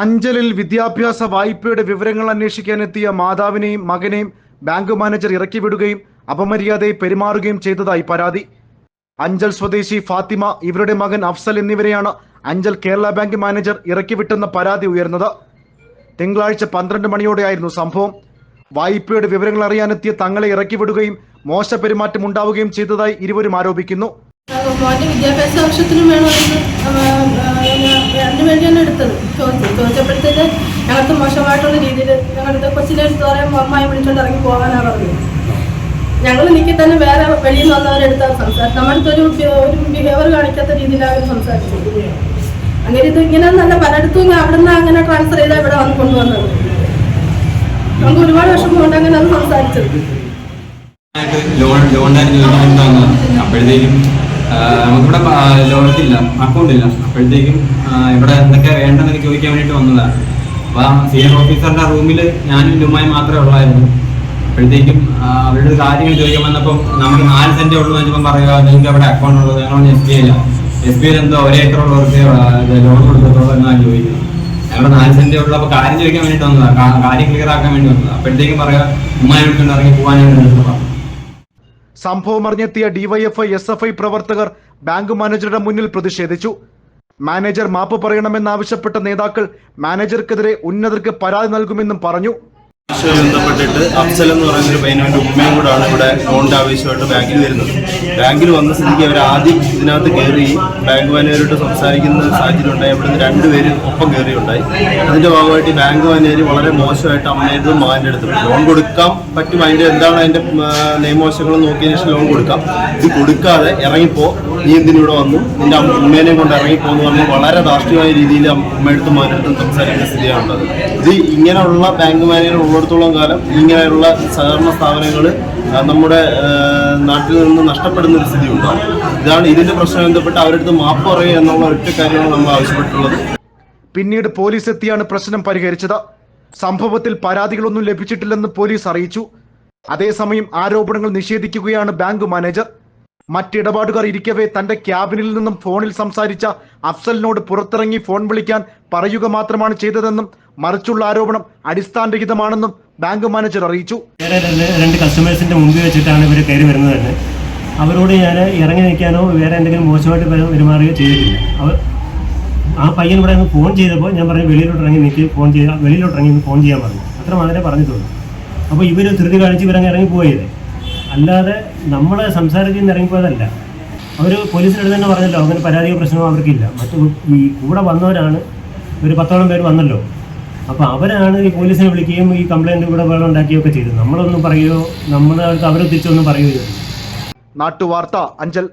അഞ്ചലിൽ വിദ്യാഭ്യാസ വായ്പയുടെ വിവരങ്ങൾ അന്വേഷിക്കാനെത്തിയ മാതാവിനെയും മകനെയും ബാങ്ക് മാനേജർ ഇറക്കി വിടുകയും അപമര്യാദയെ പെരുമാറുകയും ചെയ്തതായി പരാതി. അഞ്ചൽ സ്വദേശി ഫാത്തിമ ഇവരുടെ മകൻ അഫ്സൽ എന്നിവരെയാണ് അഞ്ചൽ കേരള ബാങ്ക് മാനേജർ ഇറക്കിവിട്ടെന്ന പരാതി ഉയർന്നത്. തിങ്കളാഴ്ച പന്ത്രണ്ട് മണിയോടെയായിരുന്നു സംഭവം. വായ്പയുടെ വിവരങ്ങൾ അറിയാനെത്തിയ തങ്ങളെ ഇറക്കി വിടുകയും മോശ പെരുമാറ്റം ഉണ്ടാവുകയും ചെയ്തതായി ഇരുവരും ആരോപിക്കുന്നു. വിദ്യാഭ്യാസ ആവശ്യത്തിനും ചോദിച്ചത് ചോദിച്ചപ്പോഴത്തേക്ക് ഞങ്ങൾക്ക് മോശമായിട്ടുള്ള രീതിയിൽ ഞങ്ങളുടെ കൊച്ചിലെ പറയാൻ അമ്മായി വിളിച്ചോണ്ട് ഇറങ്ങി പോകാനാണ് പറഞ്ഞത്. ഞങ്ങൾ നിൽക്കി തന്നെ വേറെ വെളിയിൽ നിന്ന് വന്നവരെടുത്താണ് സംസാരിച്ചത്. നമ്മുടെ ഒരു ഒരു ബിഹേവിയർ കാണിക്കാത്ത രീതിയിലാണ് സംസാരിച്ചത്. അങ്ങനെ ഇത് ഇങ്ങനെ നല്ല പലയിടത്തും അവിടെ നിന്ന് അങ്ങനെ ട്രാൻസ്ഫർ ചെയ്താൽ ഇവിടെ വന്ന് കൊണ്ടുവന്നത്. നമുക്ക് ഒരുപാട് വിഷമമുണ്ട് അങ്ങനെ അത് സംസാരിച്ചത്. ലോൺ ലോൺ അപ്പോഴത്തേക്കും നമുക്കിവിടെ ലോണത്തില്ല അക്കൗണ്ട് ഇല്ല അപ്പോഴത്തേക്കും ആ, ഇവിടെ എന്തൊക്കെ വേണ്ടെന്ന് ചോദിക്കാൻ വേണ്ടിയിട്ട് വന്നതാണ് അപ്പോൾ സി എം ഓഫീസറുടെ റൂമിൽ ഞാനും ലുമായി മാത്രമേ ഉള്ളായിരുന്നു. അപ്പോഴത്തേക്കും അവരുടെ കാര്യങ്ങൾ ചോദിക്കാൻ വന്നപ്പോൾ നമുക്ക് നാല് സെന്റേ ഉള്ളൂ എന്ന് വെച്ചപ്പോൾ പറയുക നിങ്ങൾക്ക് അവിടെ അക്കൗണ്ട് ഉള്ളത്? ഞങ്ങൾ എസ് ബി ഐയില്ല എസ് ബി എന്തോ ഒരേ ഏക്കറുള്ളവർക്ക് ലോൺ കൊടുക്കത്തുള്ളൂ എന്നാണ് ചോദിക്കുന്നത്. ഞങ്ങളുടെ നാല് സെന്റേ ഉള്ളൂ അപ്പോൾ കാര്യം ചോദിക്കാൻ വേണ്ടിയിട്ട് വന്നതാണ് കാര്യം ക്ലിയർ ആക്കാൻ വേണ്ടി വന്നതാണ് അപ്പോഴത്തേക്കും പറയാം ഉമ്മായി ഇറങ്ങി പോകാനായിട്ട് പറഞ്ഞു സംഭവം അറിഞ്ഞെത്തിയ ഡിവൈഎഫ്ഐ എസ് എഫ് ഐ പ്രവർത്തകർ ബാങ്ക് മാനേജറുടെ മുന്നിൽ പ്രതിഷേധിച്ചു. മാനേജർ മാപ്പ് പറയണമെന്നാവശ്യപ്പെട്ട നേതാക്കൾ മാനേജർക്കെതിരെ ഉന്നതർക്ക് പരാതി നൽകുമെന്നും പറഞ്ഞു. ബന്ധപ്പെട്ടിട്ട് അഫ്സൽ എന്ന് പറയുന്ന ഒരു പയ്യനവന്റെ ഉമ്മയും കൂടാണ് ഇവിടെ ലോണിന്റെ ആവശ്യമായിട്ട് ബാങ്കിൽ വരുന്നത്. ബാങ്കിൽ വന്ന സ്ഥിതിക്ക് അവർ ആദ്യം ഇതിനകത്ത് കയറി ബാങ്ക് മാനേജരോട് സംസാരിക്കുന്ന സാഹചര്യം ഉണ്ടായി അവിടുന്ന് രണ്ടുപേര് ഒപ്പം കയറിയുണ്ടായി അതിന്റെ ഭാഗമായിട്ട് ബാങ്ക് മാനേജർ വളരെ മോശമായിട്ട് അമ്മയുടെ മകന്റെ അടുത്ത് ലോൺ കൊടുക്കാൻ പറ്റും. അതിന്റെ എന്താണ് അതിന്റെ നിയമവശങ്ങൾ നോക്കിയതിനു ശേഷം ലോൺ കൊടുക്കാം. ഇത് കൊടുക്കാതെ ഇറങ്ങിപ്പോ നീ എന്തിനിവിടെ വന്നു? നിന്റെ അമ്മേനെ കൊണ്ട് ഇറങ്ങിപ്പോന്ന് പറഞ്ഞ് വളരെ ധാർഷ്ട്യമായ രീതിയിൽ ഉമ്മയെടുത്തും മകനെടുത്തും സംസാരിക്കുന്ന സ്ഥിതിയാണുള്ളത്. ഇത് ഇങ്ങനെയുള്ള ബാങ്ക് മാനേജർ ഉള്ളിടത്തോളം കാലം ഇങ്ങനെയുള്ള സഹകരണ സ്ഥാപനങ്ങൾ നമ്മുടെ നാട്ടിൽ നിന്ന് നഷ്ടപ്പെടുന്ന ഒരു സ്ഥിതി ഉണ്ടാകും ഇതാണ് ഇതിന്റെ പ്രശ്നം ബന്ധപ്പെട്ട് അവരടുത്ത് മാപ്പ് പറയുക എന്നുള്ള ഒറ്റ കാര്യമാണ് നമ്മൾ ആവശ്യപ്പെട്ടിട്ടുള്ളത്. പിന്നീട് പോലീസ് എത്തിയാണ് പ്രശ്നം പരിഹരിച്ചത്. സംഭവത്തിൽ പരാതികളൊന്നും ലഭിച്ചിട്ടില്ലെന്ന് പോലീസ് അറിയിച്ചു. അതേസമയം ആരോപണങ്ങൾ നിഷേധിക്കുകയാണ് ബാങ്ക് മാനേജർ മറ്റിടപാടുകാർ ഇരിക്കവേ തന്റെ ക്യാബിനിൽ നിന്നും ഫോണിൽ സംസാരിച്ച അഫ്സലിനോട് പുറത്തിറങ്ങി ഫോൺ വിളിക്കാൻ പറയുക മാത്രമാണ് ചെയ്തതെന്നും മറിച്ചുള്ള ആരോപണം അടിസ്ഥാനരഹിതമാണെന്നും ബാങ്ക് മാനേജർ അറിയിച്ചു. രണ്ട് കസ്റ്റമേഴ്സിന്റെ മുമ്പിൽ വെച്ചിട്ടാണ് ഇവർ കയറി വരുന്നത് തന്നെ. അവരോട് ഞാൻ ഇറങ്ങി നിൽക്കാനോ വേറെ എന്തെങ്കിലും മോശമായിട്ട് പെരു- പെരുമാറുകയോ ചെയ്തിട്ടില്ല. അവർ ആ പയ്യൻ ഇവിടെ നിന്ന് ഫോൺ ചെയ്തപ്പോൾ ഞാൻ പറഞ്ഞു വെളിയിലോട്ട് ഇറങ്ങി നിൽക്കി ഫോൺ ചെയ്യാൻ വെളിയിലോട്ട് ഇറങ്ങി ഫോൺ ചെയ്യാൻ പറഞ്ഞു. അത്ര മാത്രമേ പറഞ്ഞിട്ടുള്ളൂ. അപ്പോൾ ഇവർ ധൃതി കാണിച്ച് ഇവരങ്ങ് ഇറങ്ങി പോയത്. അല്ലാതെ നമ്മൾ സംസാരത്തിൽ നിന്ന് ഇറങ്ങിപ്പോയതല്ല അവർ പോലീസിനടുത്ത് തന്നെ പറഞ്ഞല്ലോ അങ്ങനെ പരാതിയോ പ്രശ്നമോ അവർക്കില്ല. മറ്റു ഈ കൂടെ വന്നവരാണ് ഒരു പത്തോളം പേര് വന്നല്ലോ. അപ്പോൾ അവരാണ് ഈ പോലീസിനെ വിളിക്കുകയും ഈ കംപ്ലൈന്റ് ഇവിടെ വെള്ളം ഉണ്ടാക്കുകയൊക്കെ ചെയ്തത്. നമ്മളൊന്നും പറയുകയോ അടുത്ത് അവർ തിരിച്ചൊന്നും പറയുകയോ നാട്ടുവാർത്ത അഞ്ചൽ